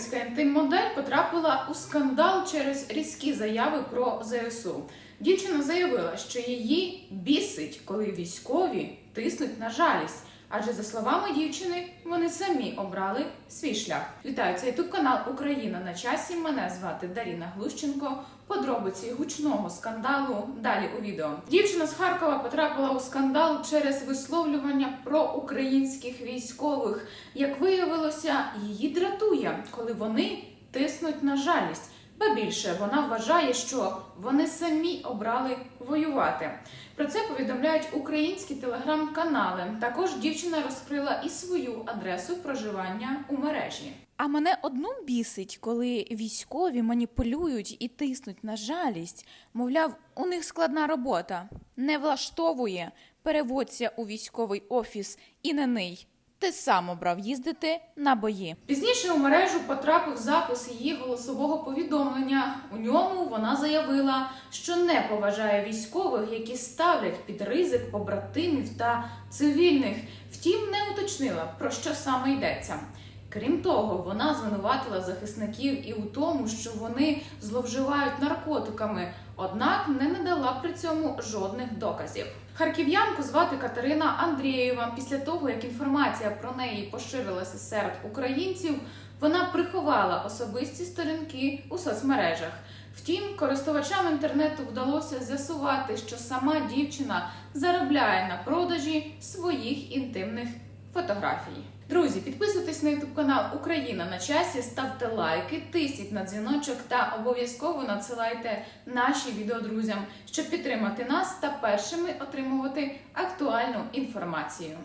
Харківська інтим-модель потрапила у скандал через різкі заяви про ЗСУ. Дівчина заявила, що її бісить, коли військові тиснуть на жалість. Адже за словами дівчини, вони самі обрали свій шлях. Вітаю, це ютуб канал Україна на часі. Мене звати Даріна Глущенко. Подробиці гучного скандалу далі у відео. Дівчина з Харкова потрапила у скандал через висловлювання про українських військових. Як виявилося, її дратує, коли вони тиснуть на жалість. Ба більше вона вважає, що вони самі обрали воювати. Про це повідомляють українські телеграм-канали. Також дівчина розкрила і свою адресу проживання у мережі. А мене одну бісить, коли військові маніпулюють і тиснуть на жалість. Мовляв, у них складна робота. Не влаштовує. Переводься у військовий офіс і не ний. Ти сам обрав їздити на бої. Пізніше у мережу потрапив запис її голосового повідомлення. У ньому вона заявила, що не поважає військових, які ставлять під ризик побратимів та цивільних. Втім, не уточнила про що саме йдеться. Крім того, вона звинуватила захисників і у тому, що вони зловживають наркотиками, однак не надала при цьому жодних доказів. Харків'янку звати Катерина Андрієва. Після того, як інформація про неї поширилася серед українців, вона приховала особисті сторінки у соцмережах. Втім, користувачам інтернету вдалося з'ясувати, що сама дівчина заробляє на продажі своїх інтимних фотографій. Друзі, підписуйтесь на ютуб канал Україна на часі, ставте лайки, тисніть на дзвіночок та обов'язково надсилайте наші відео друзям, щоб підтримати нас та першими отримувати актуальну інформацію.